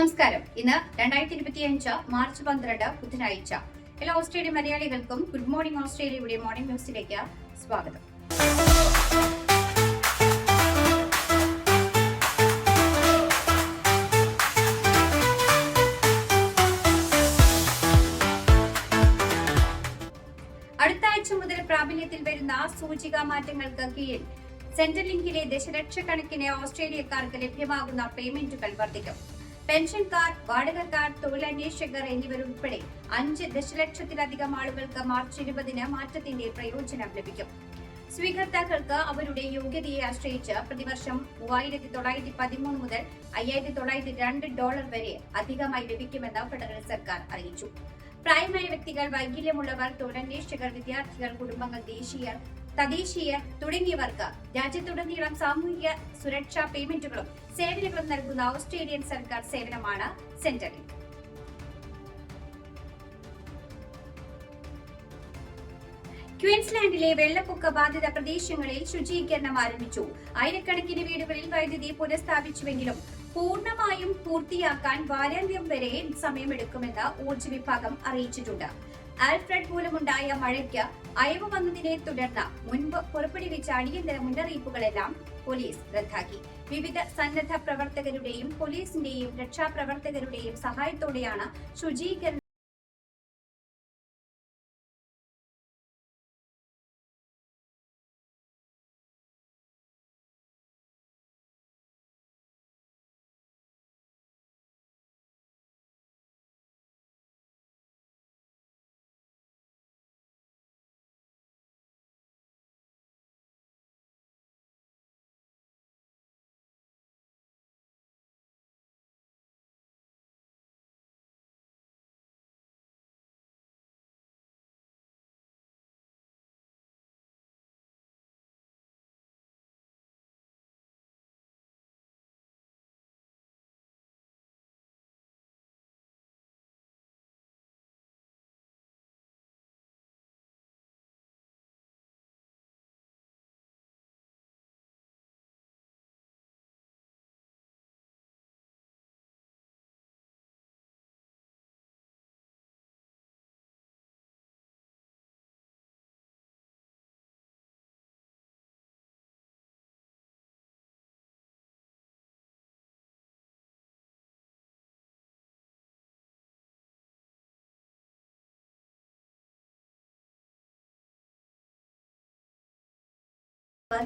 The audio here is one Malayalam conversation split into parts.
നമസ്കാരം. ഇന്ന് രണ്ടായിരത്തി ഇരുപത്തിയഞ്ച് മാർച്ച് പന്ത്രണ്ട് ബുധനാഴ്ച. എല്ലാ ഓസ്ട്രേലിയ മലയാളികൾക്കും ഗുഡ് മോർണിംഗ് ഓസ്ട്രേലിയയുടെ മോർണിംഗ് ന്യൂസിലേക്ക് സ്വാഗതം. അടുത്ത ആഴ്ച മുതൽ പ്രാബല്യത്തിൽ വരുന്ന സൂചിക മാറ്റങ്ങൾക്ക് കീഴിൽ സെൻട്രൽ ലിങ്കിലെ ദശലക്ഷക്കണക്കിന് ഓസ്ട്രേലിയക്കാർക്ക് ലഭ്യമാകുന്ന പേയ്മെന്റുകൾ വർദ്ധിക്കും. പെൻഷൻകാർ കാർഡ് തൊഴിലന്വേഷകർ എന്നിവരുൾപ്പെടെ അഞ്ച് ദശലക്ഷത്തിലധികം ആളുകൾക്ക് മാർച്ച് ഇരുപതിന് മാറ്റത്തിന്റെ പ്രയോജനം ലഭിക്കും. സ്വീകർത്താക്കൾക്ക് അവരുടെ യോഗ്യതയെ ആശ്രയിച്ച് പ്രതിവർഷം മൂവായിരത്തി തൊള്ളായിരത്തി പതിമൂന്ന് മുതൽ അയ്യായിരത്തി തൊള്ളായിരത്തി രണ്ട് ഡോളർ വരെ അധികമായി ലഭിക്കുമെന്ന് ഫെഡറൽ സർക്കാർ അറിയിച്ചു. പ്രായമായ വ്യക്തികൾ വൈകല്യമുള്ളവർ തൊഴിലന്വേഷകർ വിദ്യാർത്ഥികൾ കുടുംബങ്ങൾ ദേശീയർ തദ്ദേശീയർ തുടങ്ങിയവർക്ക് രാജ്യത്തുടനീളം സാമൂഹിക സുരക്ഷാ പേയ്മെന്റുകളും സേവനങ്ങളും നൽകുന്ന ഓസ്ട്രേലിയൻ സർക്കാർ സേവനമാണ് സെന്ററിൽ. ക്വീൻസ്ലാൻഡിലെ വെള്ളപ്പൊക്ക ബാധിത പ്രദേശങ്ങളിൽ ശുചീകരണം ആരംഭിച്ചു. ആയിരക്കണക്കിന് വീടുകളിൽ വൈദ്യുതി പുനഃസ്ഥാപിച്ചുവെങ്കിലും പൂർണമായും പൂർത്തിയാക്കാൻ വാരാന്ത്യം വരെ സമയമെടുക്കുമെന്ന് ഊർജ വിഭാഗം അറിയിച്ചിട്ടുണ്ട്. ആൽഫ്രഡ് മൂലമുണ്ടായ മഴയ്ക്ക് അയവ് വന്നതിനെ തുടർന്ന് മുൻപ് പുറപ്പെടുവിച്ച അടിയന്തര മുന്നറിയിപ്പുകളെല്ലാം പോലീസ് റദ്ദാക്കി. വിവിധ സന്നദ്ധ പ്രവർത്തകരുടെയും പോലീസിന്റെയും രക്ഷാപ്രവർത്തകരുടെയും സഹായത്തോടെയാണ് ശുചീകരണം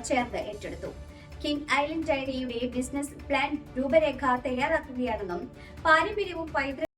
ചേർന്ന് ഏറ്റെടുത്തു. കിങ് ഐലൻഡ് ഡയറിയുടെ ബിസിനസ് പ്ലാൻ രൂപരേഖ തയ്യാറാക്കുകയാണെന്നും പാരമ്പര്യവും പൈതൃക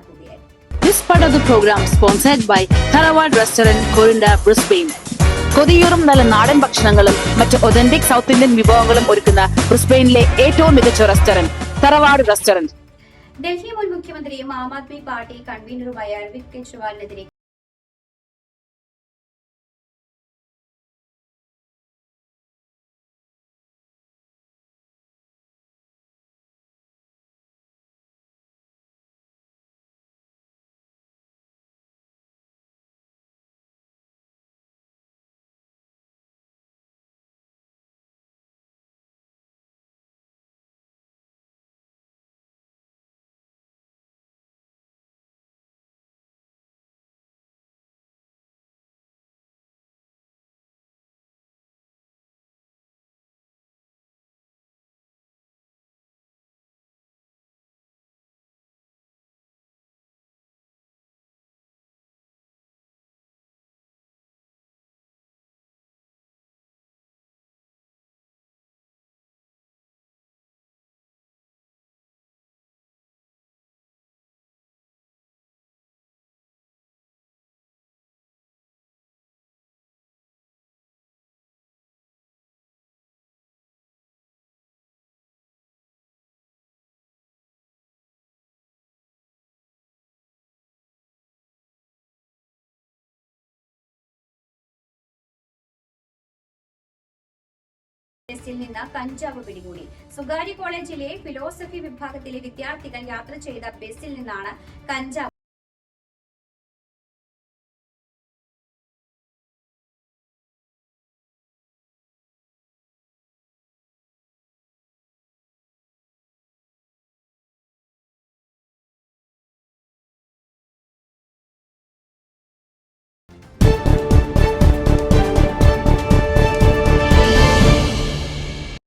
റദ്ദാക്കുകയായി This part of the program sponsored by Tharawad Restaurant, Corinda. കൊതിയൂറും നല്ല നാടൻ ഭക്ഷണങ്ങളും മറ്റ് ഒതന്റിക് സൗത്ത് ഇന്ത്യൻ വിഭവങ്ങളും ഒരുക്കുന്ന ബ്രിസ്ബെയിനിലെ ഏറ്റവും മികച്ച റെസ്റ്റോറന്റ് തറവാട് റെസ്റ്റോറന്റ് ഡൽഹി മുൻ മുഖ്യമന്ത്രിയും ആം ആദ്മി പാർട്ടി കൺവീനറുമായ അരവിന്ദ് കെജ്രിവാളിനെതിരെ കേസിൽ നിന്ന് കഞ്ചാവ് പിടികൂടി. സ്വകാര്യ കോളേജിലെ ഫിലോസഫി വിഭാഗത്തിലെ വിദ്യാർത്ഥികൾ യാത്ര ചെയ്ത ബസ്സിൽ നിന്നാണ് കഞ്ചാവ്